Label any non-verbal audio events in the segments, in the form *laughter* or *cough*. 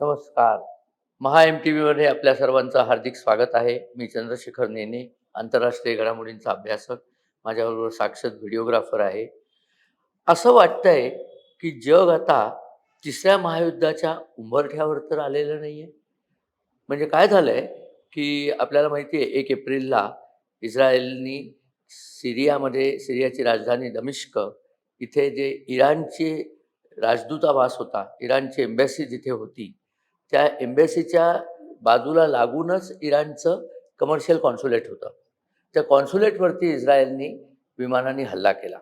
नमस्कार. महा M T व्हीमध्ये आपल्या सर्वांचं हार्दिक स्वागत आहे. मी चंद्रशेखर नेने आंतरराष्ट्रीय घडामोडींचा अभ्यासक. माझ्याबरोबर साक्षात व्हिडिओग्राफर आहे. असं वाटतंय की जग आता तिसऱ्या महायुद्धाच्या उंबरठ्यावर तर आलेलं नाही आहे म्हणजे काय झालंय की आपल्याला माहिती आहे एक एप्रिलला इस्रायलनी सिरियामध्ये सिरियाची राजधानी दमिश्क इथे जे इराणचे राजदूतावास होता इराणची एम्बॅसी जिथे होती त्या एम्बेसीच्या बाजूला लागूनच इराणचं कमर्शियल कॉन्सुलेट होतं. त्या कॉन्सुलेटवरती इस्रायलनी विमानाने हल्ला केला.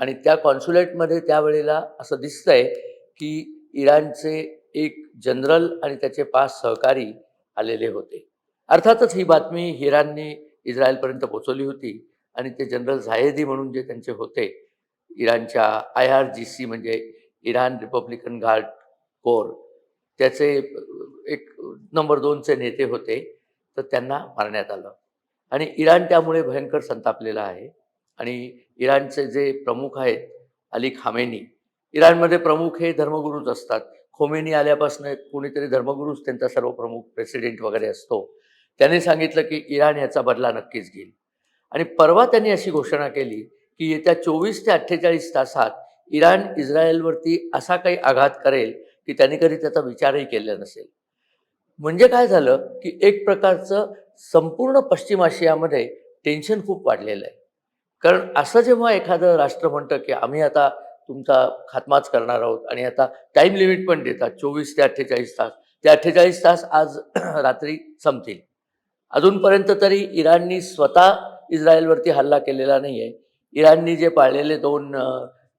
आणि त्या कॉन्सुलेटमध्ये त्यावेळेला असं दिसतंय की इराणचे एक जनरल आणि त्याचे पाच सहकारी आलेले होते. अर्थातच ही बातमी इराणने इस्रायलपर्यंत पोचवली होती आणि ते जनरल झायेदी म्हणून जे त्यांचे होते इराणच्या आय आर जी सी म्हणजे इराण रिपब्लिकन गार्ड कोर त्याचे एक नंबर दोनचे नेते होते तर त्यांना मारण्यात आलं. आणि इराण त्यामुळे भयंकर संतापलेला आहे. आणि इराणचे जे प्रमुख आहेत अली खामेनी इराणमध्ये प्रमुख हे धर्मगुरूच असतात. खोमेनी आल्यापासून कोणीतरी धर्मगुरूच त्यांचा सर्व प्रमुख प्रेसिडेंट वगैरे असतो. त्यांनी सांगितलं की इराण याचा बदला नक्कीच घेईल. आणि परवा त्यांनी अशी घोषणा केली की येत्या चोवीस ते अठ्ठेचाळीस तासात इराण इस्रायलवरती असा काही आघात करेल की त्यांनी कधी त्याचा विचारही केला नसेल. म्हणजे काय झालं की एक प्रकारचं संपूर्ण पश्चिम आशियामध्ये टेन्शन खूप वाढलेलं आहे. कारण असं जेव्हा एखादं राष्ट्र म्हणतं की आम्ही आता तुमचा खात्माच करणार आहोत आणि आता टाईम लिमिट पण देतात चोवीस ते अठ्ठेचाळीस तास. ते अठ्ठेचाळीस तास आज *clears throat* रात्री संपतील. अजूनपर्यंत तरी इराणनी स्वतः इस्रायलवरती हल्ला केलेला नाही आहे इराणनी जे पाळलेले दोन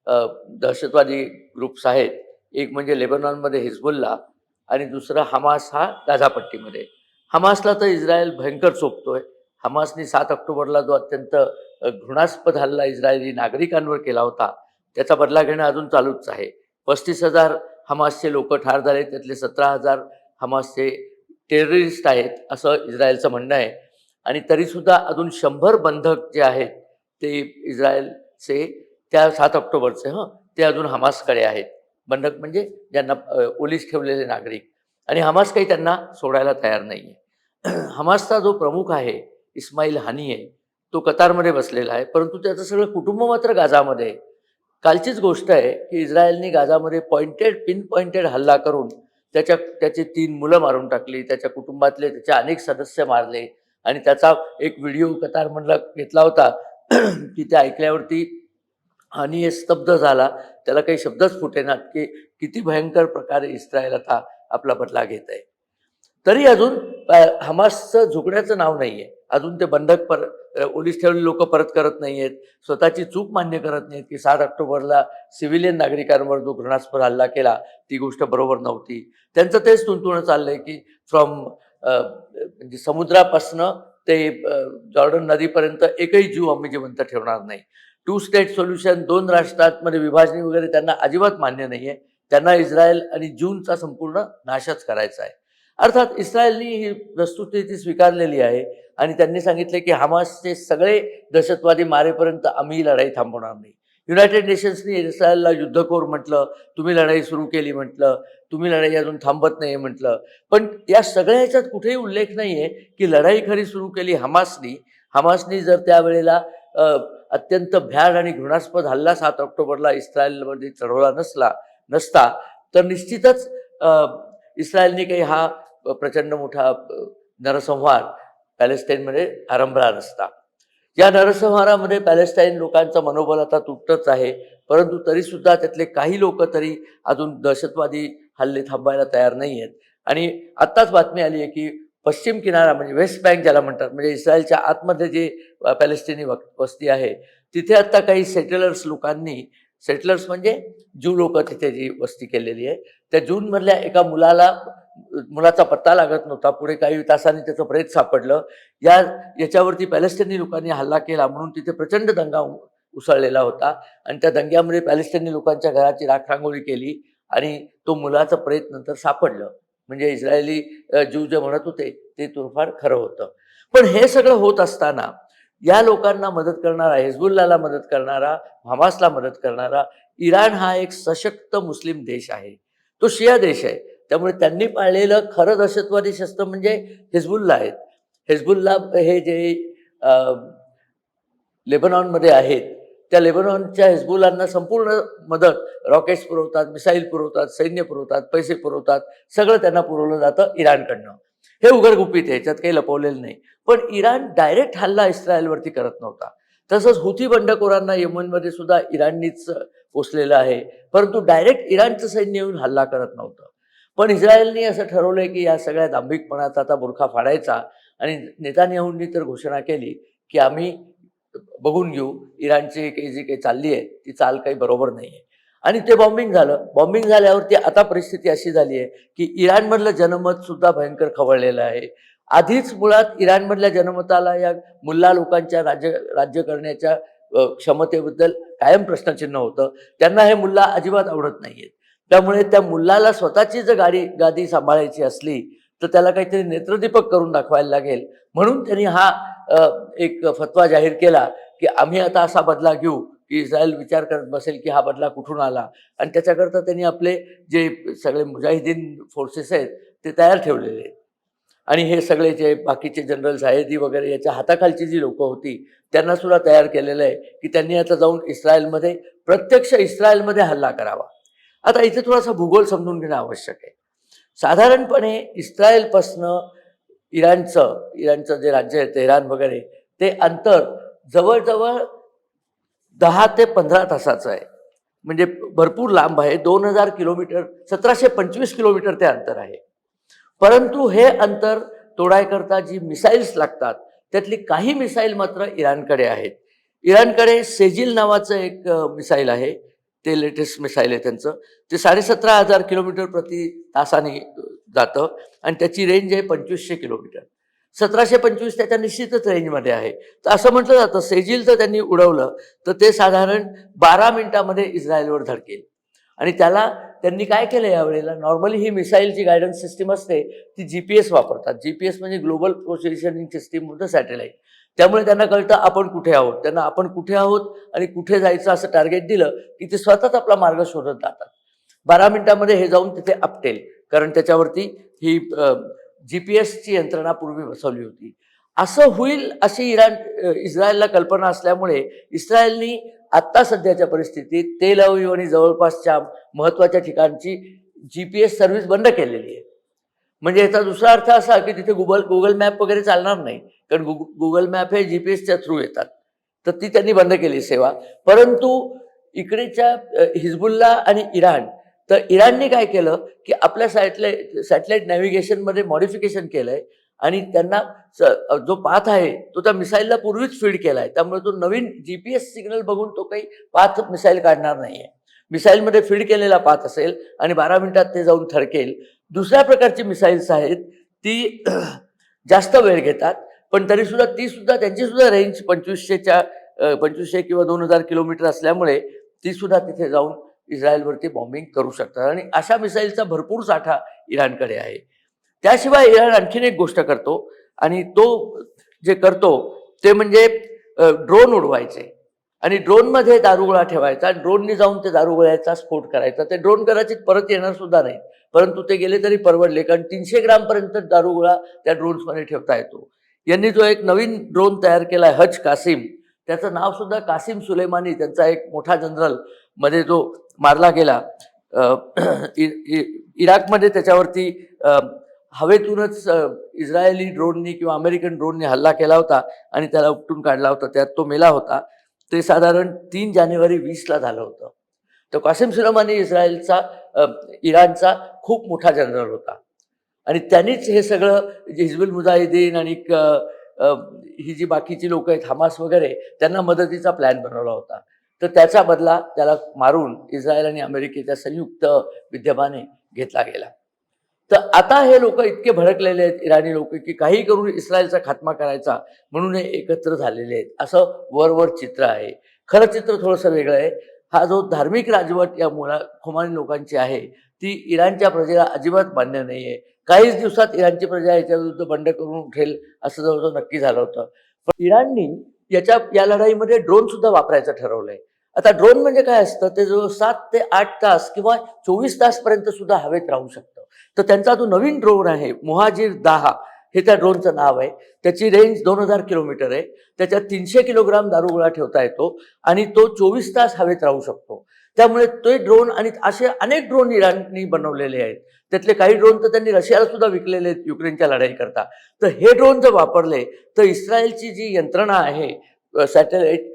दहशतवादी ग्रुप्स आहेत एक म्हणजे लेबनॉनमध्ये हिजबुल्ला आणि दुसरा हमास हा गाझापट्टीमध्ये. हमासला तर इस्रायल भयंकर चोपतोय. हमासनी सात ऑक्टोबरला जो अत्यंत घृणास्पद हल्ला इस्रायली नागरिकांवर केला होता त्याचा बदला घेणं अजून चालूच आहे. पस्तीस हजार हमासचे लोक ठार झाले त्यातले सतरा हजार हमासचे टेररिस्ट आहेत असं इस्रायलचं म्हणणं आहे. आणि तरीसुद्धा अजून शंभर बंधक जे आहेत ते इस्रायलचे त्या सात ऑक्टोबरचे हं ते अजून हमासकडे आहेत. बंधक म्हणजे ज्यांना ओलीस ठेवलेले नागरिक. आणि हमास काही त्यांना सोडायला तयार नाही आहे *clears throat* हमासचा जो प्रमुख आहे इस्माईल हानी आहे तो कतारमध्ये बसलेला आहे. परंतु त्याचं सगळं कुटुंब मात्र गाजामध्ये आहे. कालचीच गोष्ट आहे की इस्रायलनी गाजामध्ये पॉइंटेड पिन पॉइंटेड हल्ला करून त्याच्या त्याची तीन मुलं मारून टाकली त्याच्या कुटुंबातले त्याचे अनेक सदस्य मारले. आणि त्याचा एक व्हिडिओ कतारमधला घेतला होता *clears throat* की ते ऐकल्यावरती आणि स्तब्ध झाला त्याला काही शब्दच फुटेनात की किती भयंकर प्रकारे इस्रायल आता आपला बदला घेत आहे. तरी अजून हमासचं झुकण्याचं नाव नाही आहे. अजून ते बंधक पर ओलीस ठेवलेले लोक परत करत नाही आहेत. स्वतःची चूक मान्य करत नाहीत की सात ऑक्टोबरला सिव्हिलियन नागरिकांवर जो घृणास्पद हल्ला केला ती गोष्ट बरोबर नव्हती. त्यांचं तेच तुंतुणं चाललंय की फ्रॉम म्हणजे समुद्रापासनं ते जॉर्डन नदीपर्यंत एकही जीव आम्ही जिवंत ठेवणार नाही. टू स्टेट सोल्युशन दोन राष्ट्रांमध्ये विभाजनी वगैरे त्यांना अजिबात मान्य नाही आहे त्यांना इस्रायल आणि जूनचा संपूर्ण नाशच करायचा आहे. अर्थात इस्रायलनी ही वस्तुस्थिती स्वीकारलेली आहे आणि त्यांनी सांगितले की हमासचे सगळे दहशतवादी मारेपर्यंत आम्ही लढाई थांबवणार नाही. युनायटेड नेशन्सनी इस्रायलला युद्धखोर म्हटलं तुम्ही लढाई सुरू केली म्हटलं तुम्ही लढाई अजून थांबत नाही म्हटलं. पण या सगळ्या ह्याच्यात कुठेही उल्लेख नाही आहे की लढाई खरी सुरू केली हमासनी. हमासनी जर त्यावेळेला अत्यंत भ्याड आणि घृणास्पद हल्ला सात ऑक्टोबरला इस्रायलमध्ये चढवला नसला नसता तर निश्चितच इस्रायलने काही हा प्रचंड मोठा नरसंहार पॅलेस्टाईनमध्ये आरंभला नसता. या नरसंहारामध्ये पॅलेस्टाईन लोकांचं मनोबल आता तुटतच आहे परंतु तरीसुद्धा त्यातले काही लोक तरी अजून दहशतवादी हल्ले थांबायला तयार नाही आहेत आणि आत्ताच बातमी आली आहे की पश्चिम किनारा म्हणजे वेस्ट बँक ज्याला म्हणतात म्हणजे इस्रायलच्या आतमध्ये जे पॅलेस्टिनी वस्ती आहे तिथे आता काही सेटलर्स लोकांनी सेटलर्स म्हणजे जू लोक तिथे जी वस्ती केलेली आहे त्या जूनमधल्या एका मुलाला मुलाचा पत्ता लागत नव्हता पुढे काही तासांनी त्याचं प्रेत सापडलं. या याच्यावरती पॅलेस्टिनी लोकांनी हल्ला केला म्हणून तिथे प्रचंड दंगा उसळलेला होता आणि त्या दंग्यामध्ये पॅलेस्टिनी लोकांच्या घराची राखरांगोळी केली आणि तो मुलाचं प्रेत नंतर सापडलं. म्हणजे इस्रायली जीव ज्यू जे म्हणत होते ते थोडंफार खरं होतं. पण हे सगळं होत असताना या लोकांना मदत करणारा हिजबुल्लाला मदत करणारा हमासला मदत करणारा इराण हा एक सशक्त मुस्लिम देश आहे. तो शिया देश आहे. त्यामुळे त्यांनी पाळलेलं खरं दहशतवादी शस्त्र म्हणजे हिजबुल्ला आहेत. हिजबुल्ला हे जे लेबनॉनमध्ये आहेत त्या लेबनॉनच्या हिजबुलांना संपूर्ण मदत रॉकेट्स पुरवतात मिसाईल पुरवतात सैन्य पुरवतात पैसे पुरवतात सगळं त्यांना पुरवलं जातं इराणकडनं. हे उघडगुपित आहे याच्यात काही लपवलेलं नाही. पण इराण डायरेक्ट हल्ला इस्रायलवरती करत नव्हता. तसंच हुती बंडखोरांना यमनमध्ये सुद्धा इराणनीच पोचलेलं आहे. परंतु डायरेक्ट इराणचं सैन्य येऊन हल्ला करत नव्हतं. पण इस्रायलनी असं ठरवलंय की या सगळ्या दांभिकपणाचा आता बुरखा फाडायचा. आणि नेतान्याहूंनी तर घोषणा केली की आम्ही बघून घेऊ. इराणची काही जी काही चालली आहे ती चाल काही बरोबर नाही आहे आणि ते बॉम्बिंग झालं. बॉम्बिंग झाल्यावरती आता परिस्थिती अशी झाली आहे की इराणमधलं जनमत सुद्धा भयंकर खवळलेलं आहे. आधीच मुळात इराणमधल्या जनमताला या मुल्ला लोकांच्या राज्य राज्य करण्याच्या क्षमतेबद्दल कायम प्रश्नचिन्ह होतं. त्यांना हे मुल्ला अजिबात आवडत नाहीयेत. त्यामुळे त्या मुल्लाला स्वतःची जर गाडी गादी सांभाळायची असली तर त्याला काहीतरी नेत्रदीपक करून दाखवायला लागेल. म्हणून त्यांनी हा एक फतवा जाहीर केला की आम्ही आता असा बदला घेऊ की इस्रायल विचार करत बसेल की हा बदला कुठून आला. आणि त्याच्याकरता त्यांनी आपले जे सगळे मुजाहिदीन फोर्सेस आहेत ते तयार ठेवलेले आहेत. आणि हे सगळे जे बाकीचे जनरल झायदी वगैरे याच्या हाताखालची जी लोकं होती त्यांना सुद्धा तयार केलेलं आहे की त्यांनी आता जाऊन इस्रायलमध्ये प्रत्यक्ष इस्रायलमध्ये हल्ला करावा. आता इथे थोडासा भूगोल समजून घेणं आवश्यक आहे. साधारणपणे इस्रायलपासनं इराणचं इराणचं जे राज्य आहे तेहरान वगैरे ते अंतर जवळजवळ दहा ते पंधरा तासाचं आहे. म्हणजे भरपूर लांब आहे. दोन हजार किलोमीटर सतराशे पंचवीस किलोमीटर ते अंतर आहे. परंतु हे अंतर तोडायकरता जी मिसाईल्स लागतात त्यातली काही मिसाईल मात्र इराणकडे आहेत. इराणकडे सेजिल नावाचं एक मिसाईल आहे. ते लेटेस्ट मिसाईल आहे त्यांचं. ते साडेसतरा हजार किलोमीटर प्रति तासाने जातं. आणि त्याची रेंज आहे पंचवीसशे किलोमीटर. सतराशे पंचवीस त्याच्या निश्चितच रेंजमध्ये आहे. तर असं म्हटलं जातं सेजिल जर त्यांनी उडवलं तर ते साधारण बारा मिनिटामध्ये इस्रायलवर धडकेल. आणि त्याला त्यांनी काय केलं यावेळेला? नॉर्मली ही मिसाईलची गायडन्स सिस्टीम असते ती जी पी एस वापरतात. जी पी एस म्हणजे ग्लोबल पोझिशनिंग सिस्टीम म्हणतो सॅटेलाईट त्यामुळे त्यांना कळतं आपण कुठे आहोत? त्यांना आपण कुठे आहोत? आणि कुठे जायचं असं टार्गेट दिलं की ते स्वतःच आपला मार्ग शोधत जातात. बारा मिनिटामध्ये हे जाऊन तिथे आपटेल कारण त्याच्यावरती ही जी पी एसची यंत्रणा पूर्वी बसवली होती. असं होईल अशी इराण इस्रायलला कल्पना असल्यामुळे इस्रायलनी आत्ता सध्याच्या परिस्थितीत तेल अवयव आणि जवळपासच्या महत्त्वाच्या ठिकाणची जी पी एस सर्व्हिस बंद केलेली आहे. म्हणजे याचा दुसरा अर्थ असा की तिथे गुगल गुगल मॅप वगैरे चालणार नाही. कारण गुग गुगल मॅप हे जी पी एसच्या थ्रू येतात. तर ती त्यांनी बंद केली सेवा. परंतु इकडेच्या हिजबुल्ला आणि इराण तर इराणने काय केलं की आपल्या सॅटेलाइट सॅटेलाइट नॅव्हिगेशनमध्ये मॉडिफिकेशन केलं आहे आणि त्यांना स- जो पाथ आहे तो त्या मिसाईलला पूर्वीच फीड केला आहे त्यामुळे तो नवीन जी पी एस सिग्नल बघून तो काही पाथ मिसाईल काढणार नाही आहे मिसाईलमध्ये फीड केलेला पाथ असेल आणि बारा मिनिटात ते जाऊन थरकेल. दुसऱ्या प्रकारची मिसाईल्स आहेत ती *clears throat* जास्त वेळ घेतात पण तरी सुद्धा ती सुद्धा त्यांची सुद्धा रेंज पंचवीसशेच्या पंचवीसशे किंवा दोन हजार किलोमीटर असल्यामुळे ती सुद्धा तिथे जाऊन इस्रायलवरती बॉम्बिंग करू शकतात. आणि अशा मिसाईलचा भरपूर साठा इराणकडे आहे. त्याशिवाय इराण आणखीन एक गोष्ट करतो आणि तो जे करतो ते म्हणजे ड्रोन उडवायचे. आणि ड्रोनमध्ये दारुगोळा ठेवायचा आणि ड्रोननी जाऊन ते दारुगोळ्याचा स्फोट करायचा. ते ड्रोन कदाचित परत येणार सुद्धा नाही. परंतु ते गेले तरी परवडले कारण तीनशे ग्रामपर्यंत दारुगोळा त्या ड्रोन्समध्ये ठेवता येतो. यांनी जो एक नवीन ड्रोन तयार केला आहे हज कासिम. त्याचं नावसुद्धा कासिम सुलेमानी त्यांचा एक मोठा जनरलमध्ये जो मारला गेला. इ- इराकमध्ये त्याच्यावरती हवेतूनच इस्रायली ड्रोननी किंवा अमेरिकन ड्रोननी हल्ला केला होता आणि त्याला उपटून काढला होता. त्यात तो मेला होता. ते साधारण तीन जानेवारी वीसला झालं होतं. तर कासिम सुलेमानी इस्रायलचा इराणचा खूप मोठा जनरल होता. आणि त्यांनीच हे सगळं जे हिजबुल मुजाहिदीन आणि क- ही जी बाकीची लोक आहेत हमास वगैरे त्यांना मदतीचा प्लॅन बनवला होता. तर त्याचा बदला त्याला मारून इस्रायल आणि अमेरिकेच्या संयुक्त विद्यमाने घेतला गेला. तर आता हे लोक इतके भडकलेले आहेत इराणी लोक की काही करून इस्रायलचा खात्मा करायचा म्हणून हे एकत्र झालेले आहेत. असं वरवर चित्र आहे. खरं चित्र थोडंसं वेगळं आहे. हा जो धार्मिक राजवट या मुला खुमानी लोकांची आहे ती इराणच्या प्रजेला अजिबात मान्य नाही आहे काहीच दिवसात इराणची प्रजा याच्या विरुद्ध बंड करून उठेल असं जवळजवळ नक्की झालं होतं. पण इराणनी याच्या या लढाईमध्ये ड्रोन सुद्धा वापरायचं ठरवलंय. आता ड्रोन म्हणजे काय असतं? ते जो सात ते आठ तास किंवा चोवीस तासपर्यंत सुद्धा हवेत राहू शकतं. तर त्यांचा जो नवीन ड्रोन आहे मोहाजीर दहा हे त्या ड्रोनचं नाव आहे. त्याची रेंज दोन हजार किलोमीटर आहे. त्याच्यात तीनशे किलोग्राम दारुगोळा ठेवता येतो आणि तो चोवीस तास हवेत राहू शकतो. त्यामुळे ते ड्रोन आणि असे अनेक ड्रोन इराणनी बनवलेले आहेत. त्यातले काही ड्रोन तर त्यांनी रशियाला सुद्धा विकलेले आहेत युक्रेनच्या लढाई करता तर हे ड्रोन जर वापरले तर इस्रायलची जी यंत्रणा आहे सॅटेलाइट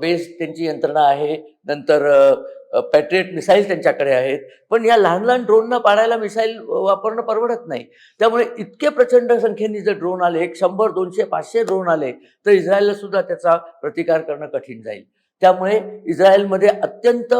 बेस त्यांची यंत्रणा आहे. नंतर पॅट्रिएट मिसाईल त्यांच्याकडे आहेत. पण या लहान लहान ड्रोनना पाडायला मिसाईल वापरणं परवडत नाही. त्यामुळे इतके प्रचंड संख्येने जर ड्रोन आले एक शंभर दोनशे पाचशे ड्रोन आले तर इस्रायलला सुद्धा त्याचा प्रतिकार करणं कठीण जाईल. त्यामुळे इस्रायलमध्ये अत्यंत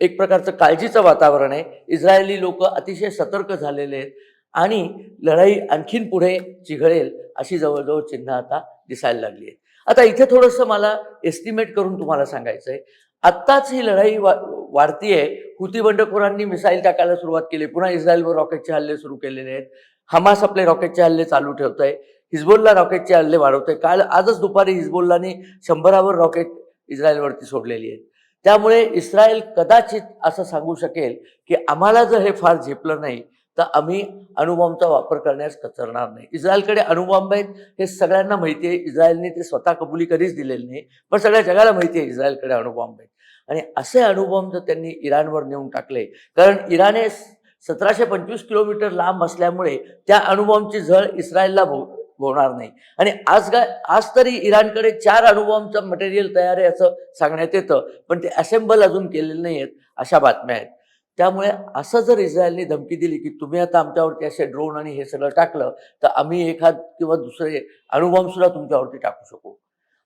एक प्रकारचं काळजीचं वातावरण आहे. इस्रायली लोक अतिशय सतर्क झालेले आहेत आणि लढाई आणखीन पुढे चिघळेल अशी जवळजवळ चिन्ह आता दिसायला लागली आहेत. आता इथे थोडंसं मला एस्टिमेट करून तुम्हाला सांगायचं आहे आत्ताच ही लढाई वा वाढतीये. हुती बंडखोरांनी मिसाईल टाकायला सुरुवात केली. पुन्हा इस्रायलवर रॉकेटचे हल्ले सुरू केलेले आहेत. हमास आपले रॉकेटचे हल्ले चालू ठेवत आहे हिजबोलला रॉकेटचे हल्ले वाढवत आहे काल आजच दुपारी हिजबोललानी शंभरावर रॉकेट इस्रायलवरती सोडलेली आहेत. त्यामुळे इस्रायल कदाचित असं सांगू शकेल की आम्हाला जर हे फार झेपलं नाही तर आम्ही अणुबॉम्बचा वापर करण्यास कचरणार नाही. इस्रायलकडे अणुबॉम्ब आहेत हे सगळ्यांना माहिती आहे. इस्रायलने ते स्वतः कबुली कधीच दिलेली नाही पण सगळ्या जगाला माहिती आहे इस्रायलकडे अणुबॉम्ब आहेत. आणि असे अणुबॉम्ब जर त्यांनी इराणवर नेऊन टाकले कारण इराण सतराशे पंचवीस किलोमीटर लांब असल्यामुळे त्या अणुबॉम्बची झळ इस्रायलला भो होणार नाही. आणि आज काय आज तरी इराणकडे चार अणुबॉम्बचं मटेरियल तयार आहे असं सांगण्यात येतं पण ते असेंबल अजून केलेले नाही आहेत अशा बातम्या आहेत. त्यामुळे असं जर इस्रायलने धमकी दिली की तुम्ही आता आमच्यावरती असे ड्रोन आणि हे सगळं टाकलं तर आम्ही एखाद किंवा दुसरे अणुबॉम्बसुद्धा तुमच्यावरती टाकू शकू.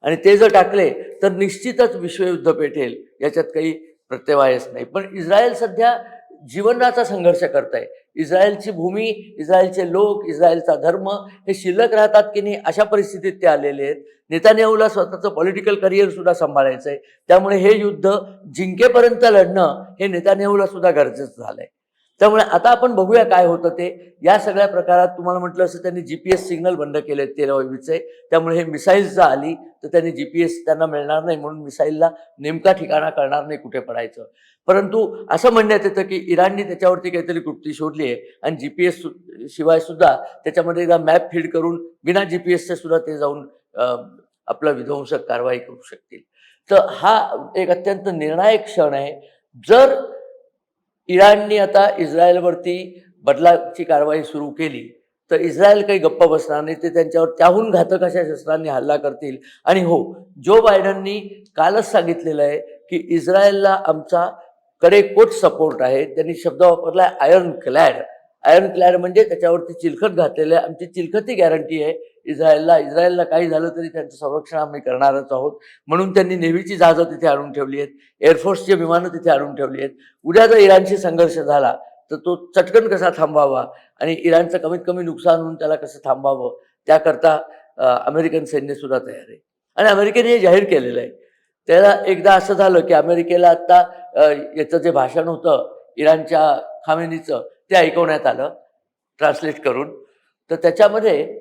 आणि ते जर टाकले तर निश्चितच विश्वयुद्ध पेटेल याच्यात काही प्रत्यवायच नाही. पण इस्रायल सध्या जीवनाचा संघर्ष करताय. इस्रायलची भूमी इस्रायलचे लोक इस्रायलचा धर्म हे शिल्लक राहतात की नाही अशा परिस्थितीत ते आलेले आहेत. नेतान्याहूला स्वतःचं पॉलिटिकल करिअर सुद्धा सांभाळायचं आहे त्यामुळे हे युद्ध जिंकेपर्यंत लढणं हे नेतान्याहूला सुद्धा गरजेचं झालंय. त्यामुळे आता आपण बघूया काय होतं ते. या सगळ्या प्रकारात तुम्हाला म्हटलं असं त्यांनी जी पी एस सिग्नल बंद केले तेरावीचे त्यामुळे हे मिसाईल्स जर आली तर त्यांनी जी पी एस त्यांना मिळणार नाही म्हणून मिसाईलला नेमका ठिकाणा कळणार नाही कुठे पडायचं. परंतु असं म्हणण्यात येतं की इराणने त्याच्यावरती काहीतरी कृती शोधली आहे आणि जी पी एस शिवाय सुद्धा त्याच्यामध्ये एकदा मॅप फीड करून बिना जी पी एसचे सुद्धा ते जाऊन आपलं विध्वंसक कारवाई करू शकतील. तर हा एक अत्यंत निर्णायक क्षण आहे. जर इराणनी आता इस्रायलवरती बदलाची कारवाई सुरू केली. तर इस्रायल काही गप्प बसणार नाही ते त्यांच्यावर त्याहून घातक अशा शस्त्रांनी हल्ला करतील. आणि हो जो बायडननी कालच सांगितलेलं आहे की इस्रायलला आमचा कडेकोट सपोर्ट आहे. त्यांनी शब्द वापरला आयर्न क्लॅड आयर्न क्लॅड म्हणजे त्याच्यावरती चिलखत घातलेलं आहे. आमची चिलखती गॅरंटी आहे. इस्रायलला इस्रायलला काही झालं तरी त्यांचं संरक्षण आम्ही करणारच आहोत. म्हणून त्यांनी नेव्हीची जहाजं तिथे आणून ठेवली आहेत. एअरफोर्सची विमानं तिथे आणून ठेवली आहेत. उद्या जर इराणशी संघर्ष झाला तर तो चटकन कसा थांबावा आणि इराणचं कमीत कमी नुकसान होऊन त्याला कसं थांबावं त्याकरता अमेरिकन सैन्य सुद्धा तयार आहे. आणि अमेरिकेने हे जाहीर केलेलं आहे. त्याला एकदा असं झालं की अमेरिकेला आत्ता याचं जे भाषण होतं इराणच्या खामेनीचं ते ऐकवण्यात आलं ट्रान्सलेट करून. तर त्याच्यामध्ये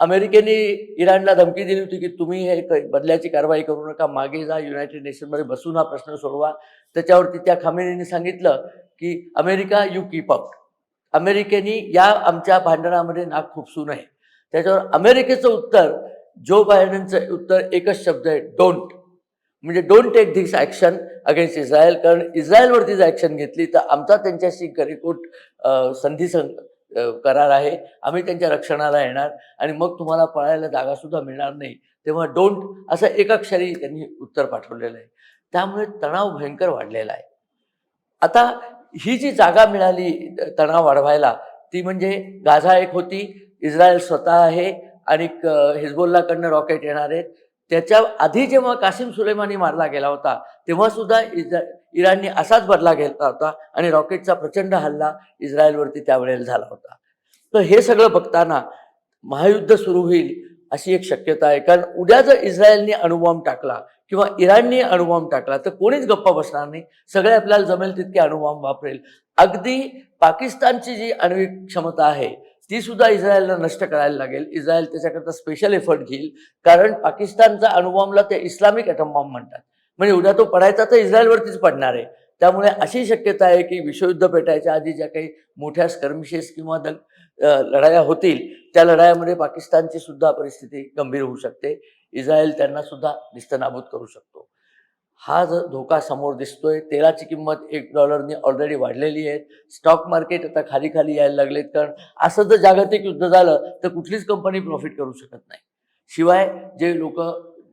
अमेरिकेने इराणला धमकी दिली होती की तुम्ही हे बदल्याची कारवाई करू नका मागे जा युनायटेड नेशनमध्ये बसून हा प्रश्न सोडवा. त्याच्यावरती त्या खामेनीने सांगितलं की अमेरिका यू कीप अप अमेरिकेने या आमच्या भांडणामध्ये नाक खुपसू नये. त्याच्यावर अमेरिकेचं उत्तर जो बायडनचं उत्तर एकच शब्द आहे डोंट म्हणजे don't take this action against Israel कारण इस्रायलवरती जर ॲक्शन घेतली तर आमचा त्यांच्याशी करीकोट संधी करार आहे. आम्ही त्यांच्या रक्षणाला येणार आणि मग तुम्हाला पळायला जागासुद्धा मिळणार नाही. तेव्हा डोंट असं एकाक्षरी त्यांनी उत्तर पाठवलेलं आहे. त्यामुळे तणाव भयंकर वाढलेला आहे. आता ही जी जागा मिळाली तणाव वाढवायला ती म्हणजे गाझा एक होती. इस्रायल स्वतः आहे आणि हिजबोल्लाकडनं रॉकेट येणार आहेत. त्याच्या आधी जेव्हा कासिम सुलेमानी मारला गेला होता तेव्हा सुद्धा इराणने असाच बदला घेतला होता आणि रॉकेटचा प्रचंड हल्ला इस्रायलवरती त्यावेळेला झाला होता. तर हे सगळं बघताना महायुद्ध सुरू होईल अशी एक शक्यता आहे. कारण उद्या जर इस्रायलने अणुबॉम्ब टाकला किंवा इराणने अणुबॉम्ब टाकला तर कोणीच गप्पा बसणार नाही. सगळे आपल्याला जमेल तितके अणुबॉम्ब वापरेल. अगदी पाकिस्तानची जी आण्विक क्षमता आहे ती सुद्धा इस्रायलला नष्ट करायला लागेल. इस्रायल त्याच्याकरता स्पेशल एफर्ट घेईल. कारण पाकिस्तानचा अणुबॉम्बला ते इस्लामिक ॲटम बॉम्ब म्हणतात. म्हणजे उद्या तो पडायचा तर इस्रायलवरतीच पडणार आहे. त्यामुळे अशी शक्यता आहे की विश्वयुद्ध पेटायच्या आधी ज्या काही मोठ्या स्कर्मिशेस किंवा द लढाया होतील त्या लढायामध्ये पाकिस्तानची सुद्धा परिस्थिती गंभीर होऊ शकते. इस्रायल त्यांना सुद्धा निस्तनाबूत करू शकतो. हा जो धोका समोर दिसतोय तेलाची किंमत एक डॉलरनी ऑलरेडी वाढलेली आहे. स्टॉक मार्केट आता खाली खाली यायला लागलेत कारण असं जर जागतिक युद्ध झालं तर कुठलीच कंपनी प्रॉफिट करू शकत नाही. शिवाय जे लोक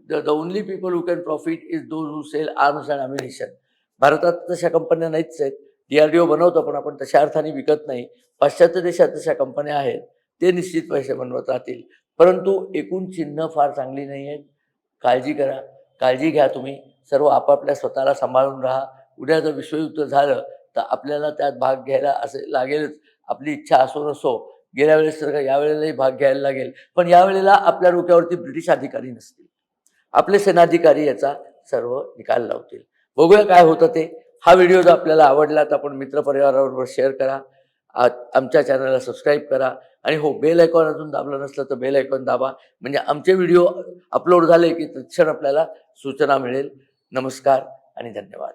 the only people who can profit is those who sell arms and ammunition भारतात तशा कंपन्या नाहीच आहेत. डीआरडीओ बनवतो पण आपण तशा अर्थाने विकत नाही. पाश्चात्य देशात तशा कंपन्या आहेत. ते निश्चित पैसे बनवत राहतील. परंतु एकूण चिन्ह फार चांगली नाही आहेत काळजी करा. काळजी घ्या तुम्ही. सर्व आपापल्या स्वतःला सांभाळून राहा. उद्या जर विश्वयुद्ध झालं तर आपल्याला त्यात भाग घ्यायला असे लागेलच. आपली इच्छा असो नसो गेल्या वेळेस तर यावेळेलाही भाग घ्यायला लागेल. पण यावेळेला आपल्या डोक्यावरती ब्रिटिश अधिकारी नसतील. आपले सेनाधिकारी याचा सर्व निकाल लावतील. बघूया काय होतं ते. हा व्हिडिओ जर आपल्याला आवडला तर आपण मित्रपरिवाराबरोबर शेअर करा. आ- आमच्या चॅनलला सबस्क्राईब करा. आणि हो बेल आयकॉन अजून दाबलं नसलं तर बेल आयकॉन दाबा. म्हणजे आमचे व्हिडिओ अपलोड झाले की तत्क्षण आपल्याला सूचना मिळेल. नमस्कार आणि धन्यवाद.